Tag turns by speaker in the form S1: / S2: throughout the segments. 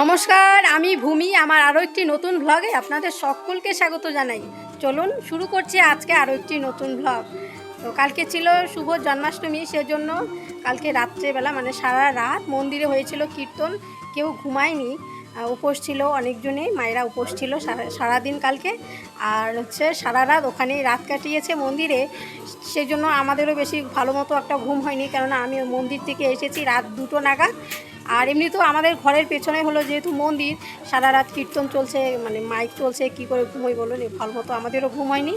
S1: নমস্কার, আমি ভূমি, আমার আরও একটি নতুন ভ্লগে আপনাদের সকলকে স্বাগত জানাই। চলুন শুরু করছি আজকে আরও একটি নতুন ভ্লগ তো কালকে ছিল শুভ জন্মাষ্টমী, সেজন্য কালকে রাত্রেবেলা মানে সারা রাত মন্দিরে হয়েছিল কীর্তন, কেউ ঘুমায়নি। উপোস ছিল অনেকজনেই, মায়েরা উপোস ছিল সারা, সারাদিন কালকে। আর হচ্ছে সারা রাত ওখানেই রাত কাটিয়েছে মন্দিরে। সেজন্য আমাদেরও বেশি ভালো মতো একটা ঘুম হয়নি, কেননা আমি মন্দির থেকে এসেছি রাত দুটো নাগাদ। আর এমনি তো আমাদের ঘরের পেছনে হলো যেহেতু মন্দির, সারা রাত কীর্তন চলছে মানে মাইক চলছে, কি করে ঘুমোই বলুন ভালো মতো আমাদেরও ঘুম হয়নি।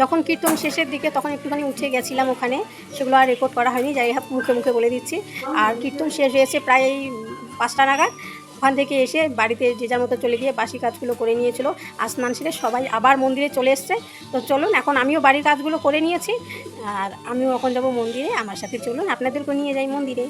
S1: যখন কীর্তন শেষের দিকে তখন একটুখানি উঠে গেছিলাম ওখানে, সেগুলো আর রেকর্ড করা হয়নি, যাই মুখে মুখে বলে দিচ্ছি। আর কীর্তন শেষ হয়েছে প্রায় পাঁচটা নাগাদ, ওখান থেকে এসে বাড়িতে যে যার মতো চলে গিয়ে বাসি কাজগুলো করে নিয়েছিল আসমান সেরে সবাই আবার মন্দিরে চলে এসছে। তো চলুন, এখন আমিও বাড়ির কাজগুলো করে নিয়েছি, আর আমিও এখন যাব মন্দিরে, আমার সাথে চলুন আপনাদেরকে নিয়ে যাই মন্দিরে।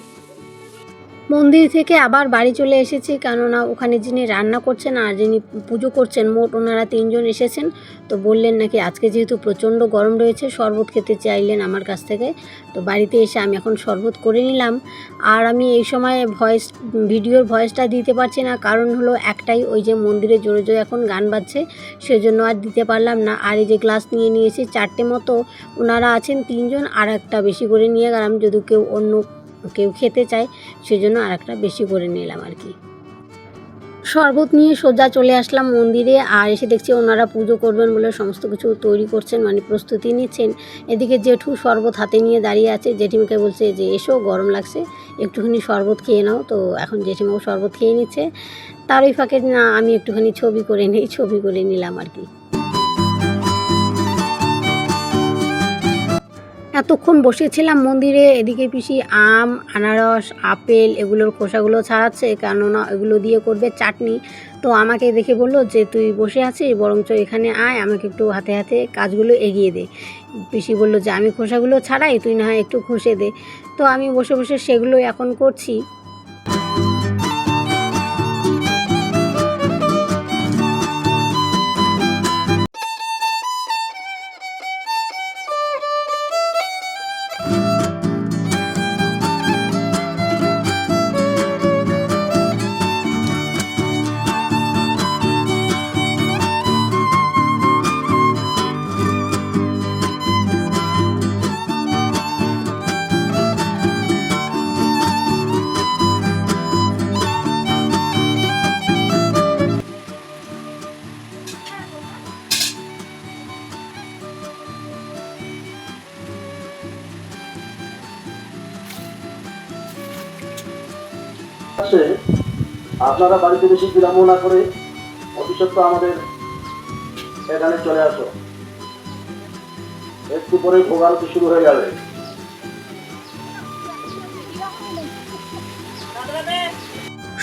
S1: মন্দির থেকে আবার বাড়ি চলে এসেছি, কেননা ওখানে যিনি রান্না করছেন আর যিনি পুজো করছেন, মোট ওনারা তিনজন এসেছেন। তো বললেন নাকি আজকে যেহেতু প্রচণ্ড গরম রয়েছে, শরবত খেতে চাইলেন আমার কাছ থেকে। তো বাড়িতে এসে আমি এখন শরবত করে নিলাম। আর আমি এই সময় ভয়েস, ভিডিওর ভয়েসটা দিতে পারছি না, কারণ হলো একটাই ওই যে মন্দিরে জোরে জোরে এখন গান বাজছে, সেজন্য আর দিতে পারলাম না। আর এই যে গ্লাস নিয়ে নিয়েছি চারটে মতো, ওনারা আছেন তিনজন, আর একটা বেশি করে নিয়ে গেলাম, যদি কেউ অন্য কেউ খেতে চায়, সেজন্য আর একটা বেশি করে নিলাম আর কি। শরবত নিয়ে সোজা চলে আসলাম মন্দিরে, আর এসে দেখছি ওনারা পুজো করবেন বলে সমস্ত কিছু তৈরি করছেন মানে প্রস্তুতি নিচ্ছেন। এদিকে জেঠু শরবত হাতে নিয়ে দাঁড়িয়ে আছে, জেঠিমাকে বলছে যে, এসো, গরম লাগছে, একটুখানি শরবত খেয়ে নাও। তো এখন জেঠিমাও শরবত খেয়ে নিচ্ছে। তার ওই ফাঁকে না, আমি একটুখানি ছবি করে নিই, ছবি করে নিলাম আর কি। এতক্ষণ বসেছিলাম মন্দিরে, এদিকে পিসি আম, আনারস, আপেল এগুলোর খোসাগুলো ছাড়াচ্ছে, কেননা এগুলো দিয়ে করবে চাটনি। তো আমাকে দেখে বলল যে, তুই বসে আছিস, বরঞ্চ এখানে আয়, আমাকে একটু হাতে হাতে কাজগুলো এগিয়ে দে। পিসি বলল যে, আমি খোসাগুলো ছাড়াই, তুই না হয় একটু ঘষে দে। তো আমি বসে বসে সেগুলো এখন করছি।
S2: আপনারা বাড়িতে বেশি বিলম্ব না করে অতিসত্ত্ব আমাদের এখানে চলে আসো। একটু পরে ভোগারতি শুরু হয়ে যাবে।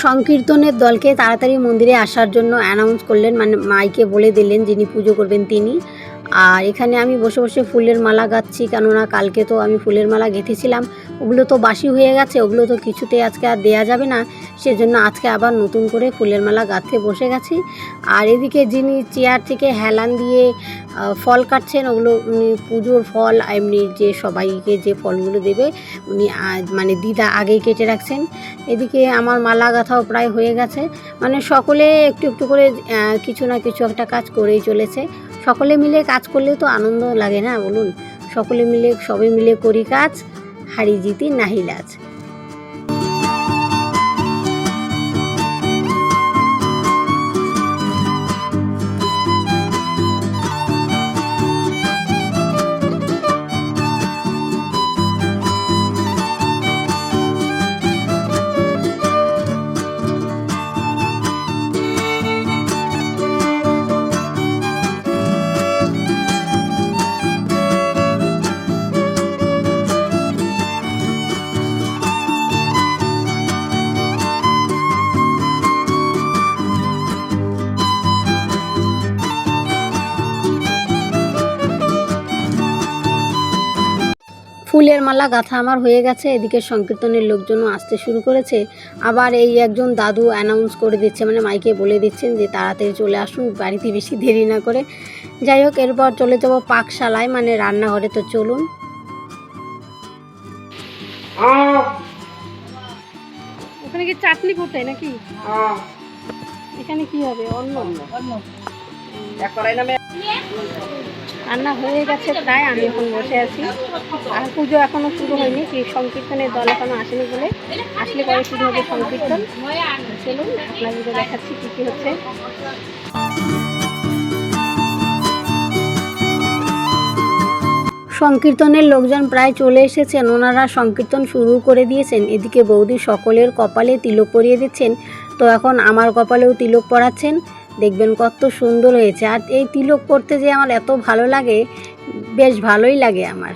S1: সংকীর্তনের দলকে তাড়াতাড়ি মন্দিরে আসার জন্য অ্যানাউন্স করলেন মানে মাইকে বলে দিলেন যিনি পুজো করবেন তিনি। আর এখানে আমি বসে বসে ফুলের মালা গাচ্ছি, কেননা কালকে তো আমি ফুলের মালা গেঁথেছিলাম। ওগুলো তো বাসি হয়ে গেছে, ওগুলো তো কিছুতে আজকে আর দেয়া যাবে না। সেজন্য আজকে আবার নতুন করে ফুলের মালা গাঁথতে বসে গেছি। আর এদিকে যিনি চেয়ার থেকে হেলান দিয়ে ফল কাটছেন, ওগুলো উনি পুজোর ফল, এমনি যে সবাইকে যে ফলগুলো দেবে, উনি মানে দিদা আগেই কেটে রাখছেন। এদিকে আমার মালা গাঁথাও প্রায় হয়ে গেছে। মানে সকলে একটু একটু করে কিছু না কিছু একটা কাজ করেই চলেছে। সকলে মিলে কাজ করলে তো আনন্দ লাগে না বলুন? সকলে মিলে সবাই মিলে করি কাজ, হারি জিতি নাহি লাজ। মালা গাথা আমার হয়ে গেছে এদিকে সংকীর্তনের লোকজনও আসতে শুরু করেছে। আবার এই একজন দাদু অ্যানাউন্স করে দিচ্ছে মানে মাইকে বলে দিচ্ছেন যে তাড়াতাড়ি চলে আসুন বাড়িতে বেশি দেরি না করে। যাই হোক এরপর চলে যাব পাকশালায় মানে রান্নাঘরে। তো চলুন। ওখানে কি চাটনি করতে নাকি? এখানে কি হবে? অন্য
S3: এক কড়াই নামে
S1: রান্না হয়ে গেছে প্রায়, আমি এখন বসে আছি। আর পুজো এখনও শুরু হয়নি, কি সংকীর্তনের দল এখনও আসেনি বলে। আসলে পরে শুরু হবে সংকীর্তন। চলুন, আপনাদেরকে দেখাচ্ছি কী কী হচ্ছে। সংকীর্তনের লোকজন প্রায় চলে এসেছেন। ওনারা সংকীর্তন শুরু করে দিয়েছেন। এদিকে বৌদি সকলের কপালে তিলক পরিয়ে দিচ্ছেন। তো এখন আমার কপালেও তিলক পরাচ্ছেন। দেখবেন কত সুন্দর হয়েছে। আর এই তিলক করতে যে আমার এত ভালো লাগে, বেশ ভালোই লাগে আমার।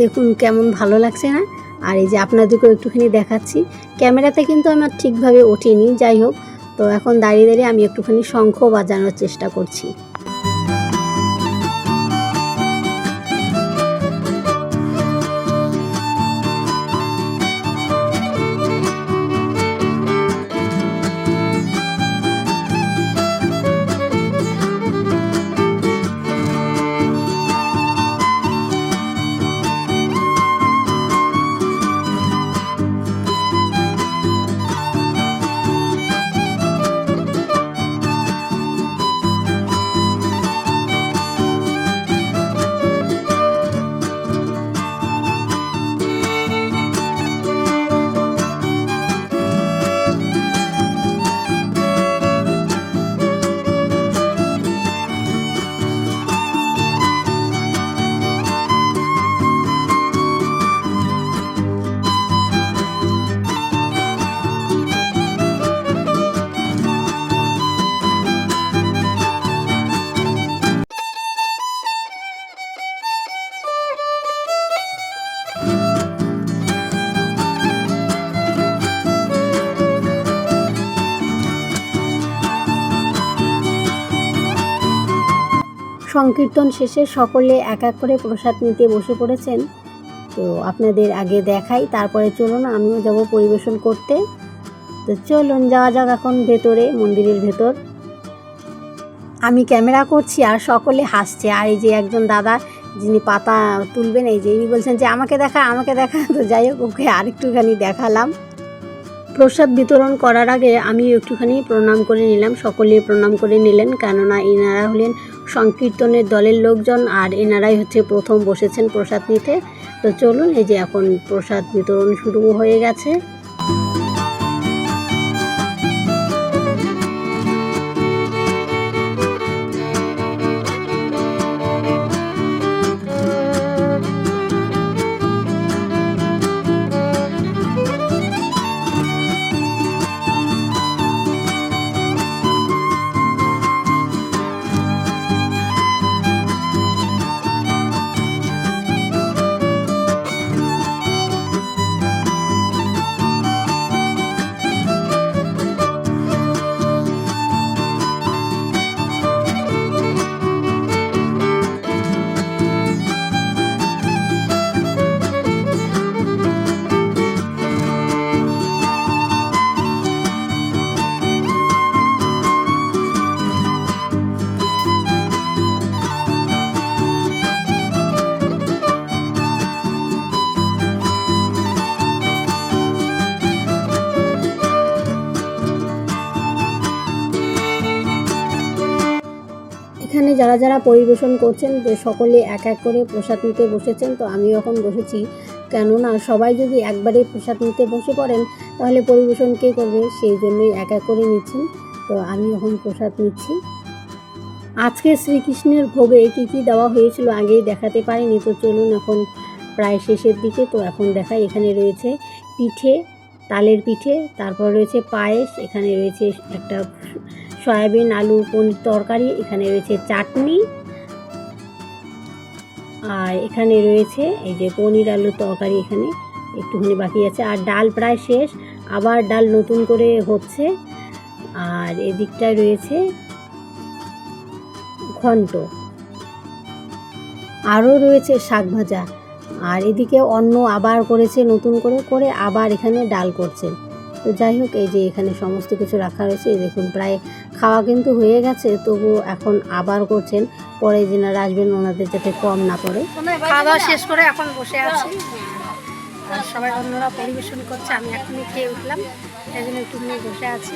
S1: দেখুন কেমন ভালো লাগছে না? আর এই যে আপনাদেরকেও একটুখানি দেখাচ্ছি। ক্যামেরাতে কিন্তু আমার ঠিকভাবে ওঠেনি, যাই হোক। তো এখন দাঁড়িয়ে দাঁড়িয়ে আমি একটুখানি শঙ্খ বাজানোর চেষ্টা করছি। সংকীর্তন শেষে সকলে এক এক করে প্রসাদ নিতে বসে পড়েছেন। তো আপনাদের আগে দেখাই, তারপরে চলুন, আমিও যাব পরিবেশন করতে। তো চলুন, যাওয়া যাক এখন ভেতরে, মন্দিরের ভেতর। আমি ক্যামেরা করছি আর সকলে হাসছে। আর এই যে একজন দাদা, যিনি পাতা তুলবেন, এই যে ইনি বলছেন যে, আমাকে দেখা আমাকে দেখা তো যাই হোক, ওকে আরেকটুখানি দেখালাম। প্রসাদ বিতরণ করার আগে আমি একটুখানি প্রণাম করে নিলাম, সকলে প্রণাম করে নিলেন, কেননা এনারা হলেন সংকীর্তনের দলের লোকজন আর এনারাই হচ্ছে প্রথম বসেছেন প্রসাদ নিতে। তো চলুন, এই যে এখন প্রসাদ বিতরণ শুরু হয়ে গেছে। যারা যারা পরিবেশন করছেন সকলে এক এক করে প্রসাদ নিতে বসেছেন, তো আমি এখন বসেছি। কেননা সবাই যদি একবারে প্রসাদ নিতে বসে পড়েন, তাহলে পরিবেশন কে করবে? সেই জন্যই এক এক করে নিচ্ছেন। তো আমি এখন প্রসাদ নিচ্ছি। আজকে শ্রীকৃষ্ণের ভোগে কী কী দেওয়া হয়েছিল আগেই দেখাতে পারিনি, তো চলুন এখন প্রায় শেষের দিকে। তো এখন দেখাই, এখানে রয়েছে পিঠে, তালের পিঠে, তারপর রয়েছে পায়েস, এখানে রয়েছে একটা সয়াবিন, আলু, পনির তরকারি, এখানে রয়েছে চাটনি, আর এখানে রয়েছে এই যে পনির আলুর তরকারি এখানে, একটুখানি বাকি আছে, আর ডাল প্রায় শেষ, আবার ডাল নতুন করে হচ্ছে, আর এদিকটায় রয়েছে ঘন্ট, আরও রয়েছে শাক ভাজা, আর এদিকে অন্য আবার করেছে নতুন করে করে আবার এখানে ডাল করছে। তো যাই হোক এই যে এখানে সমস্ত কিছু রাখা রয়েছে এই দেখুন প্রায় খাওয়া কিন্তু হয়ে গেছে তবু এখন আবার করছেন পরে যেনারা আসবেন ওনাদের যাতে কম না পড়ে।
S3: খাওয়া দাওয়া শেষ করে এখন বসে আছি। আর সবাই অন্যরা পরিবেশন করছে আমি এখনই খেয়ে উঠলাম এই জন্য একটু নিয়ে বসে আছি।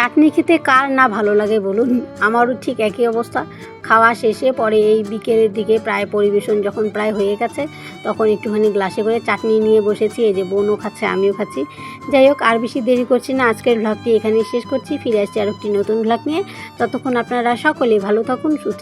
S1: চাটনি খেতে কার না ভালো লাগে বলুন? আমারও ঠিক একই অবস্থা। খাওয়া শেষে পরে এই বিকেলের দিকে প্রায় পরিবেশন যখন প্রায় হয়ে গেছে, তখন একটুখানি গ্লাসে করে চাটনি নিয়ে বসেছি। এই যে বোনও খাচ্ছে, আমিও খাচ্ছি। যাই হোক, আর বেশি দেরি করছি না। আজকের ভ্লগটি এখানেই শেষ করছি। ফিরে আসছি আর একটি নতুন ভ্লগ নিয়ে। ততক্ষণ আপনারা সকলে ভালো থাকুন, সুস্থ